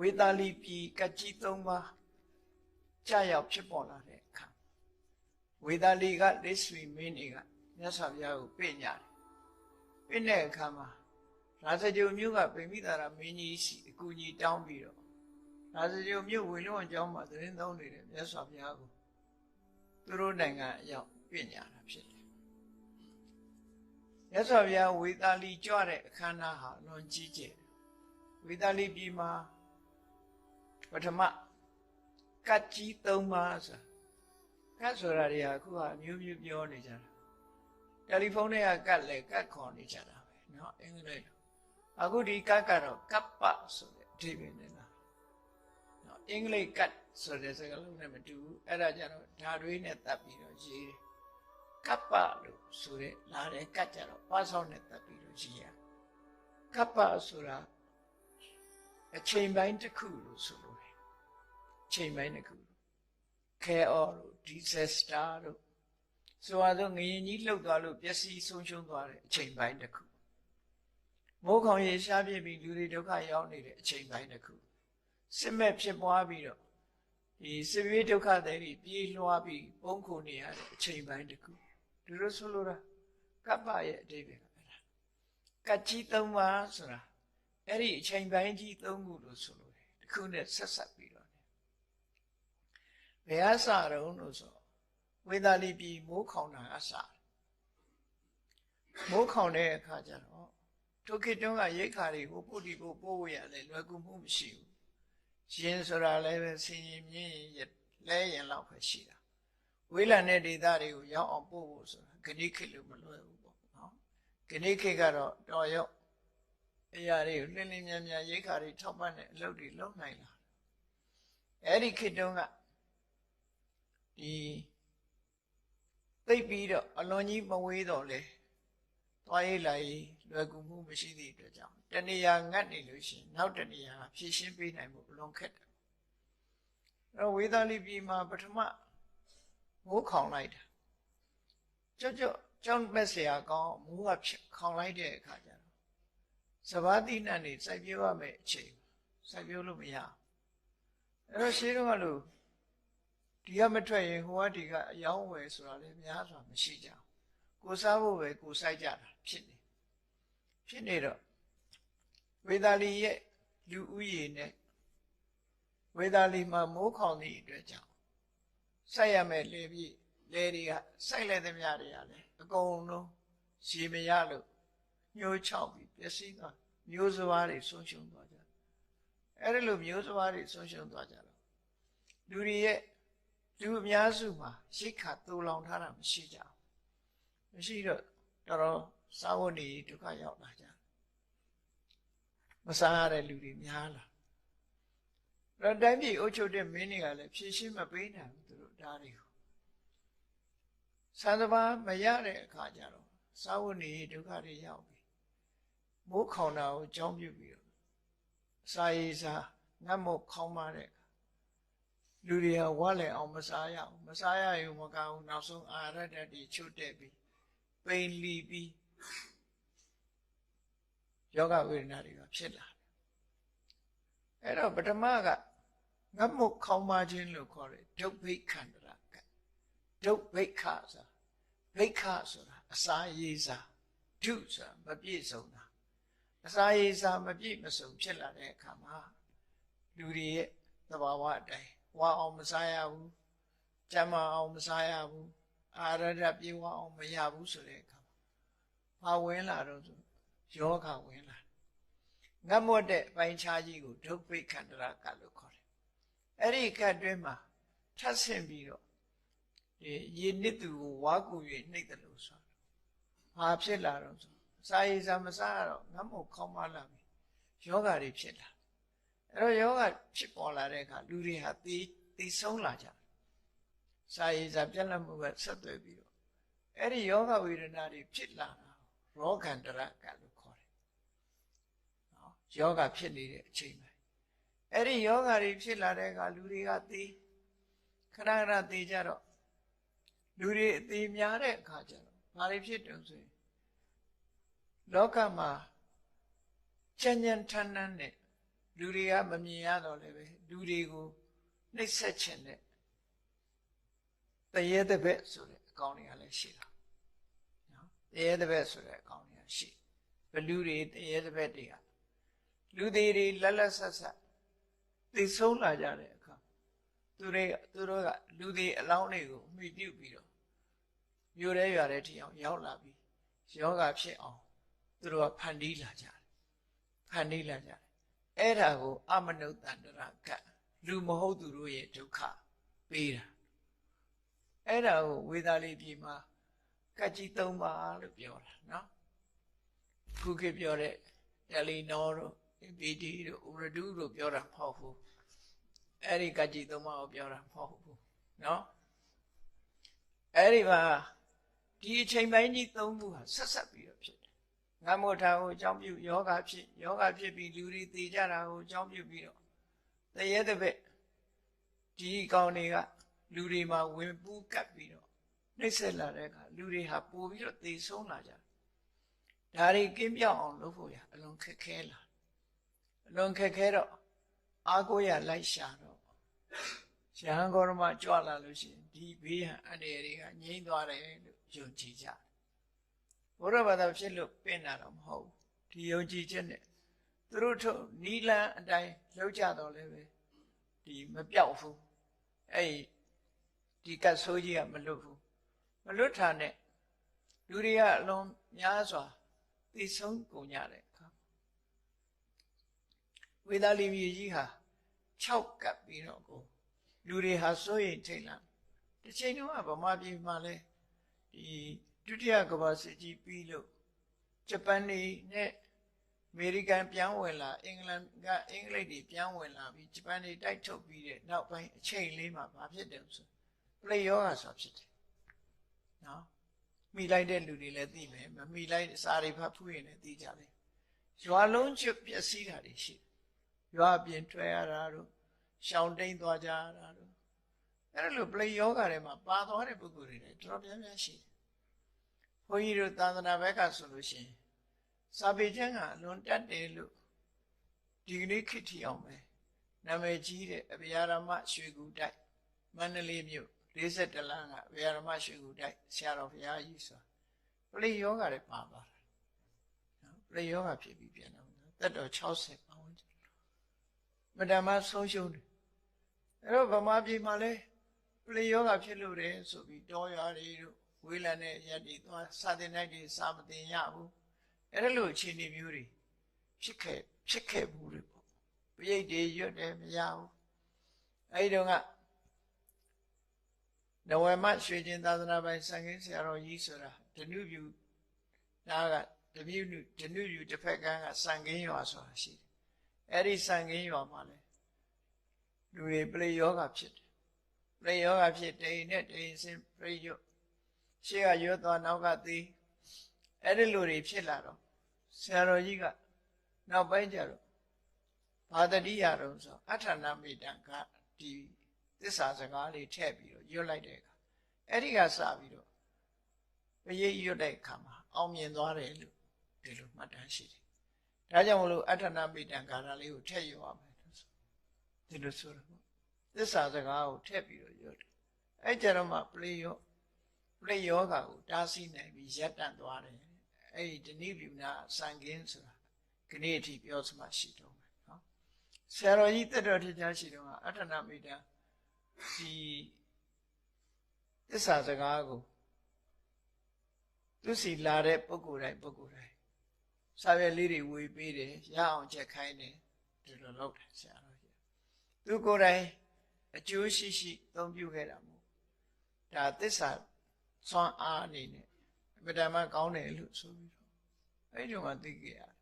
ဝေသာလီပြည်ကကြီး၃ပါးကြာရောက်ဖြစ်ပေါ်လာတဲ့အခါဝေသာလီကလက်ဆွေမင်းတွေကမြတ်စွာဘုရားကိုပြညတယ်ပြတဲ့အခါမှာရာဇဂျုံမျိုးကဗိမိတာရမင်းကြီးစီအကူကြီးတောင်းပြီးတော့ရာဇဂျုံမျိုးဝေလွန်အကြောင်းမှာသတင်းသုံးနေတဲ့မြတ်စွာဘုရားကိုသူတို့နိုင်ငံအရောက်ပြညတာဖြစ်တယ်မြတ်စွာဘုရားဝေသာလီကြွတဲ့အခမ်းအနားဟာလွန်ကြီးကျယ်ဝေသာလီပြည်မှာ ပထမကတ်ကြီး၃ပါးဆိုကတ်ဆိုတာတွေကအခုကမျိုးမျိုးပြောနေကြတာတယ်လီဖုန်းတွေကကတ်လေကတ်ခေါ်နေကြတာပဲเนาะအင်္ဂလိပ်လိုအခုဒီကတ်ကတော့ကပ်ပဆိုတဲ့အဓိပ္ပာယ်နဲ့လားเนาะအင်္ဂလိပ်ကတ်ဆိုတဲ့စကားလုံးနဲ့မတူဘူးအဲ့ဒါကြတော့ဓာတွေးနဲ့တတ်ပြီးတော့ရေးတယ်ကပ်ပလို့ဆိုတဲ့လာတဲ့ကတ်ကြတော့ပါဆောင်းနဲ့တတ်ပြီးတော့ရေးရကပ်ပဆိုတာအချိန်ပိုင်းတစ်ခုလို့ဆိုလို့တယ်အ ချိန်ပိုင်းတစ်ခုခဲအော်တို့ disaster တို့ဆိုတော့ငရင်ကြီးလှုပ်သွားလို့ပျက်စီးဆုံးရှုံးသွားတဲ့အချိန်ပိုင်းတစ်ခုမိုးခေါင်ရေရှားပြစ်ပြီးလူတွေဒုက္ခရောက်နေတဲ့အချိန်ပိုင်းတစ်ခုစစ်မဲ့ဖြစ်ပွားပြီးတော့ဒီစစ်ပြေးဒုက္ခတွေပြေးလွှားပြီးပုံခုနေရတဲ့အချိန်ပိုင်းတစ်ခုဒီလိုဆိုလိုတာကပ္ပရဲ့အတိတ်ပဲအဲ့ဒါကတ်ကြီးသုံးပါဆိုတာအဲ့ဒီအချိန်ပိုင်းကြီးသုံးခုလို့ဆိုလိုတယ်တစ်ခုနဲ့ဆက်ဆက်ပြီးတော့ ဘယ်အစတုံးလို့ဆိုဝေသာလီပြည်မိုးခေါင်တာအစမိုးခေါင်တဲ့အခါကျတော့ဒုက္ခတုံးကရိတ်ခါတွေကိုပုတ်တီပို့ပို့ရလဲလွယ်ကူမှုမရှိဘူးရှင်ဆိုတာလည်းပဲဆင်ရင်မြင်းရင်လဲရင်လောက်ပဲရှိတာဝေးလံတဲ့ဒေသတွေကိုရောက်အောင်ပို့ဖို့ဆိုတာဂဏိခေလို့မလွယ်ဘူးပေါ့နော်ဂဏိခေကတော့တော်ရောက်အရာတွေကိုလင်းလင်းမြန်မြန်ရိတ်ခါတွေထောက်ပံ့တဲ့အလုပ်တွေလုပ်နိုင်လာအဲ့ဒီခေတ်တုန်းက ဒီသိပ်ပြီးတော့အလွန်ကြီးမဝေးတော့လေသွားရေးလာရေးလွယ်ကူမှုမရှိသည့်အတွက်ကြောင့်တဏှာငတ်နေလို့ရှိရင်နောက်တဏှာဖြည့်ရှင်းပေးနိုင်မှုအလွန်ခက်တယ်အဲဝေသာလီပြည်မှာပထမမိုးခေါင်လိုက်တာကြောက်ကြောက်ကြောက်မဲ့เสียကောင်းမိုးကဖြစ်ခေါင်လိုက်တဲ့အခါကျတော့စဘာတိနတ်နေစိုက်ပြိုးရမယ်အချိန်စိုက်ပြိုးလို့မရအဲ့တော့ရှင်းတော့လို့ ဒီကမထွက်ရင်ဟိုကဒီကအယောင်းဝယ်ဆိုတာလည်းများစွာမရှိကြဘူးကိုစားဖို့ပဲကိုစိုက်ကြတာဖြစ်နေဖြစ်နေတော့ဝေသာလီရဲ့လူဦးရေနဲ့ဝေသာလီမှာမိုးခေါင်သည့်အတွက်ကြောင့်စိုက်ရမယ်လေပြီးလေတွေကစိုက်လိုက်သမျှတွေကလည်းအကုန်လုံးရေမရလို့ညှိုးချောက်ပြီးပျက်စီးသွားမျိုးစွားတွေဆုံးရှုံးသွားကြအဲ့ဒီလိုမျိုးစွားတွေဆုံးရှုံးသွားကြတော့လူတွေရဲ့ လူအများစုမှာရိတ်ခါတူလောင်ထားတာမရှိကြဘူးမရှိတော့တော်တော်စာဝတ်နေဒုက္ခရောက်လာကြမစားရတဲ့လူတွေများလာတော့တိုင်းပြည်အုပ်ချုပ်တဲ့မင်းတွေကလည်းဖြည့်ရှင်းမပေးနိုင်ဘူးသူတို့ဒါတွေကိုသံသဘာမရတဲ့အခါကျတော့စာဝတ်နေဒုက္ခတွေရောက်ပြီမိုးခေါင်တာကိုကြောင်းပြုပြီးတော့စာရေးစာငတ်မို့ခေါင်းမတဲ့ လူတွေကဝါလည်းအောင်မစားရအောင်မစားရရင်မကောင်းဘူးနောက်ဆုံးအာရတ္တတိချွတ်တက်ပြီးပိန်လီပြီးယောဂဝေဒနာတွေကဖြစ်လာတယ်အဲ့တော့ပထမကငတ်မှုခေါင်းမခြင်းလို့ခေါ်တယ်ဒုဗိခန္တရကဒုဗိခဆိုဗိခဆိုတာအစာရေးစာဒုဆိုတာမပြည့်စုံတာအစာရေးစာမပြည့်မစုံဖြစ်လာတဲ့အခါမှာလူတွေရဲ့သဘာဝအတိုင်း ဝါအောင်မစားရဘူးကျမ်းမာအောင်မစားရဘူးအာရဒပြေဝအောင်မရဘူးဆိုတဲ့အခါမှာဝင်လာတော့ဆိုယောဂဝင်လာငတ်မွတ်တဲ့ပိုင်းခြားကြီးကိုဒုဗိခန္တရကလို့ခေါ်တယ်အဲ့ဒီကတ်တွင်းမှာထပ်ဆင့်ပြီးတော့ဒီရေနစ်သူကိုဝါကူ၍နှိပ်တယ်လို့ဆိုတော့ဘာဖြစ်လာတော့ဆိုစာရေးစာမစားရတော့ငတ်မွတ်ခေါင်းမလာပြီယောဂတွေဖြစ်လာ အဲ့တော့ယောဂဖြစ်ပေါ်လာတဲ့အခါလူတွေဟာသေသေဆုံးလာကြတယ်စာရေးစာပြက်လက်မှုကဆက်သွယ်ပြီးတော့အဲ့ဒီယောဂဝေဒနာတွေဖြစ်လာတာရောဂန္တရကလို့ခေါ်တယ်နော်ယောဂဖြစ်နေတဲ့အချိန်ပဲအဲ့ဒီယောဂတွေဖြစ်လာတဲ့အခါလူတွေကသေခဏခဏသေကြတော့လူတွေအသေးများတဲ့အခါကျတော့ဘာတွေဖြစ်တုံဆိုရင်လောကမှာချမ်းချမ်းထန်းထန်းနဲ့ လူတွေကမမြင်ရတော့လည်းပဲလူတွေကိုနှိပ်စက်ခြင်းနဲ့တရေတပည့်ဆိုတဲ့အကောင့်တွေကလည်းရှိတာနော်တရေတပည့်ဆိုတဲ့အကောင့်တွေကရှိဘလူတွေတရေတပည့်တွေကလူသေးတွေလက်လက်ဆက်ဆက်သိဆုံးလာကြတဲ့အခါသူတွေကသူတို့ကလူသေးအလောင်းတွေကိုအမိပြုတ်ပြီးတော့မြို့ရဲရွာတဲ့ထီအောင်ရောက်လာပြီးယောဂဖြစ်အောင်သူတို့ကဖန်တီးလာကြတယ်ဖန်တီးလာကြတယ် အဲ့ဒါကိုအမနုဿန္တရကလူမဟုတ်သူတို့ရဲ့ဒုက္ခပေးတာအဲ့ဒါကိုဝေသာလိပြည်မှာကတ်ကြီးသုံးပါလို့ပြောတာနော်ခုခေတ်ပြောတဲ့တယ်လီနော်တို့ APD တို့ဥရဒုတို့ပြောတာမဟုတ်ဘူးအဲ့ဒီကတ်ကြီးသုံးပါကိုပြောတာမဟုတ်ဘူးနော်အဲ့ဒီမှာဒီအချိန်ပိုင်းကြီးသုံးခုဟာဆက်ဆက်ပြီးတော့ဖြစ် တယ်ငါမို့ထားကိုအကြောင်းပြုယောဂဖြစ်ယောဂဖြစ်ပြီးလူတွေသိကြတာကိုအကြောင်းပြုပြီးတော့တရေတပည့်ဒီကောင်တွေကလူတွေမှာဝင်ပူးကပ်ပြီးတော့နှိမ့်ဆက်လာတဲ့အခါလူတွေဟာပို့ပြီးတော့သိဆုံးလာကြတယ်ဒါတွေကင်းပြောင်းအောင်လုပ်ဖို့ရအလွန်ခက်ခဲလာအလွန်ခက်ခဲတော့အာကိုရလိုက်ရှာတော့ရဟန်းဂေါရမကြွလာလို့ရှိရင်ဒီဘေးဟန်အနေတွေကငြိမ့်သွားတယ်လို့ယုံကြည်ကြတယ် ဘုရားဘာသာဖြစ်လို့ပြင်တာတော့မဟုတ်ဘူးဒီယုံကြည်ချက်နဲ့သူတို့ထုတ်နီလန်းအတိုင်းလောက်ကြတော့လည်းပဲဒီမပြောက်ဘူးအဲ့ဒီကတ်ဆိုးကြီးကမလွတ်ဘူးမလွတ်တာနဲ့လူတွေကအလွန်များစွာသိဆုံးကုန်ကြတဲ့အခါဝေဒလီမြေကြီးဟာ6ကပ်ပြီးတော့ကိုလူတွေဟာစိုးရိမ်ထိတ်လန့်တစ်ချိန်တုန်းကဗမာပြည်မှာလဲဒီ ဒုတိယကမ္ဘာစစ်ကြီးပြီးလို့ဂျပန်နေနဲ့အမေရိကန်ပြန်ဝင်လာအင်္ဂလန်ကအင်္ဂလိပ်တွေပြန်ဝင်လာပြီးဂျပန်တွေတိုက်ထုတ်ပြီးတဲ့နောက်ပိုင်းအချိန်လေးမှာဘာဖြစ်တယ်ဆိုပလေယောဂါဆိုဖြစ်တယ်နော်မိလိုက်တဲ့လူတွေလည်းသိမယ်မမိလိုက်စာတွေဖတ်ဖူးရင်လည်းသိကြတယ်ရွာလုံးချွတ်ပျက်စီးတာတွေရှိတယ်ရွာပြင်ထွက်ရတာတို့ရှောင်တိန်သွားကြတာတို့အဲ့လိုပလေယောဂါတွေမှာပါသွားတဲ့ပုဂ္ဂိုလ်တွေလည်းတော်တော်များများရှိတယ် ဘုန်းကြီးတို့သာသနာဘက်ကဆိုလို့ရှိရင်စာပေကျမ်းကအလွန်တတ်တယ်လို့ဒီကနေ့ခေတ်ထီအောင်ပဲနာမည်ကြီးတဲ့အဗျာရမရွှေကူတိုက်မန္တလေးမြို့42လမ်းကအဗျာရမရွှေကူတိုက်ဆရာတော်ဘုရားကြီးဆိုပလိယောဂတွေပါသွားတာနော်ပလိယောဂဖြစ်ပြီးပြန်တော့တက်တော်60ပတ်ဝန်းကျင်မတမဆုံးရှုံးတယ်အဲ့တော့ဗမာပြည်မှာလဲပလိယောဂဖြစ်လို့တယ်ဆိုပြီးတောရွာတွေတို့ ဝေးလံတဲ့ရက်တွေသွားစာသင်တိုက်တွေစာမသင်ရဘူးအဲ့ဒါလိုအခြေအနေမျိုးတွေဖြစ်ခဲ့ဖြစ်ခဲ့ဘူးတွေပေါ့ပြိတ်တွေရွတ်တယ်မရဘူးအဲ့ဒီတော့ကနဝမရွှေကျင်သာသနာပိုင်ဆံခင်းဆရာတော်ကြီးဆိုတာဒနုပြူနာကဒနုပြူဒနုပြူတစ်ဖက်ကန်းကဆံခင်းရွာဆိုတာရှိတယ်အဲ့ဒီဆံခင်းရွာမှာလဲလူတွေပလေယောဂဖြစ်တယ်ပလေယောဂဖြစ်တိန်နဲ့တိန်စင်ပြိယွတ် ရှေ့ကရွတ်သွားနောက်ကသေးအဲ့ဒီလိုတွေဖြစ်လာတော့ဆရာတော်ကြီးကနောက်ပိုင်းကျတော့ဘာတတိယတော့ဆိုအဋ္ဌနာမေတ္တကဒီသစ္စာစကားလေးထည့်ပြီးတော့ရွတ်လိုက်တဲ့အခါအဲ့ဒီကစပြီးတော့ပရိရွတ်တဲ့အခါမှာအောင်မြင်သွားတယ်လို့ဒီလိုမှတ်တမ်းရှိတယ်။ဒါကြောင့်မလို့အဋ္ဌနာမေတ္တကာရလေးကိုထည့်ရွတ်ရမယ်လို့ဆိုဒီလိုဆိုတော့သစ္စာစကားကိုထည့်ပြီးတော့ရွတ်တယ်။အဲ့ကြတော့မှပရိယော ပရိယောဂါကိုတားဆီးနိုင်ပြီးရပ်တန့်သွားတယ်။အဲ့ဒီတဏိပြူနာစံကင်းဆိုတာခဏအထိပြောစမှရှိတော့မယ်နော်။ဆရာတော်ကြီးတက်တော်ထကြရှိတော့အဋ္ဌနာမေတ္တဒီသစ္စာစကားကိုသူစီလာတဲ့ပုဂ္ဂိုလ်တိုင်းပုဂ္ဂိုလ်တိုင်းစာရွက်လေးတွေဝေပေးတယ်ရအောင်ချက်ခိုင်းတယ်ဒီလိုလုပ်တယ်ဆရာတော်ကြီးသူကိုယ်တိုင်အကျိုးရှိရှိသုံးပြုခဲ့တာမို့ဒါသစ္စာ စွမ်းအားအနေနဲ့အမြဲတမ်းကောင်းတယ်လို့ဆိုပြီးတော့အဲ့ဒီတော့မှသိခဲ့ရတယ်